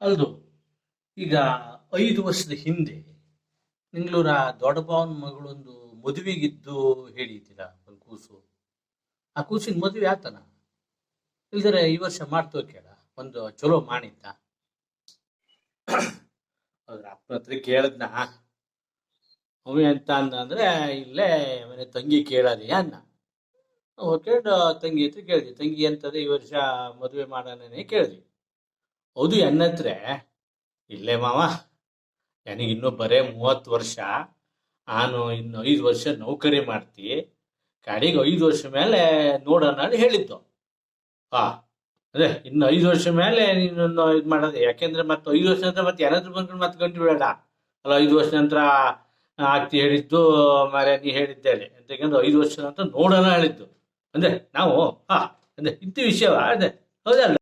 ಅಲ್ದು ಈಗ ಐದು ವರ್ಷದ ಹಿಂದೆ ನಿಂಗ್ಳೂರ ದೊಡ್ಡಬಾವನ ಮಗಳೊಂದು ಮದುವೆಗಿದ್ದು ಹೇಳಿದ್ದೀರ ಒಂದು ಕೂಸು. ಆ ಕೂಸಿನ ಮದುವೆ ಆತನ? ಇಲ್ದರೆ ಈ ವರ್ಷ ಮಾಡ್ತೋ ಕೇಳ. ಒಂದು ಚಲೋ ಮಾಡಿದ್ದ. ಅದ್ರ ಅಪ್ಪನ ಹತ್ರ ಕೇಳದ್ನ. ಅವ ಎಂತ ಅಂದ ಅಂದ್ರೆ, ಇಲ್ಲೇ ಮನೆ ತಂಗಿ ಕೇಳದಿ ಅನ್ನ ಹೋಗ್ಕೊಂಡು ತಂಗಿ ಹತ್ರ ಕೇಳಿದ್ವಿ ತಂಗಿ ಅಂತಂದ್ರೆ ಈ ವರ್ಷ ಮದುವೆ ಮಾಡೋಣನೇ ಕೇಳಿದ್ವಿ ಹೌದು ಎನ್ನತ್ರೆ ಇಲ್ಲೇ ಮಾವ ನನಗೆ ಇನ್ನೂ ಬರೇ ಮೂವತ್ತು ವರ್ಷ. ನಾನು ಇನ್ನು ಐದು ವರ್ಷ ನೌಕರಿ ಮಾಡ್ತಿ. ಕಾಡಿಗೆ ಐದು ವರ್ಷ ಮೇಲೆ ನೋಡೋಣ ಅಂತ ಹೇಳಿದ್ದು. ಹಾ ಅದೇ, ಇನ್ನು ಐದು ವರ್ಷ ಮೇಲೆ ನೀನು ಇದು ಮಾಡೋದು ಯಾಕೆಂದ್ರೆ ಮತ್ತೆ ಐದು ವರ್ಷ ನಂತರ ಮತ್ತೆ ಯಾರಾದ್ರೂ ಬಂದ್ಕೊಂಡು ಮತ್ತೆ ಗಂಟು ಬಿಡೋಣ ಅಲ್ಲ, ಐದು ವರ್ಷ ನಂತರ ಆಗ್ತಿ ಹೇಳಿದ್ದು ಮಾರ್ಯ ನೀ ಹೇಳಿದ್ದೇನೆ. ಅಂತಕ್ಕಂದ್ರೆ ಐದು ವರ್ಷ ನಂತರ ನೋಡೋಣ ಹೇಳಿದ್ದು. ಅಂದ್ರೆ, ನಾವು ಹಾ ಅಂದ್ರೆ, ಇಂಥ ವಿಷಯವ? ಅದೇ ಹೌದಲ್ಲ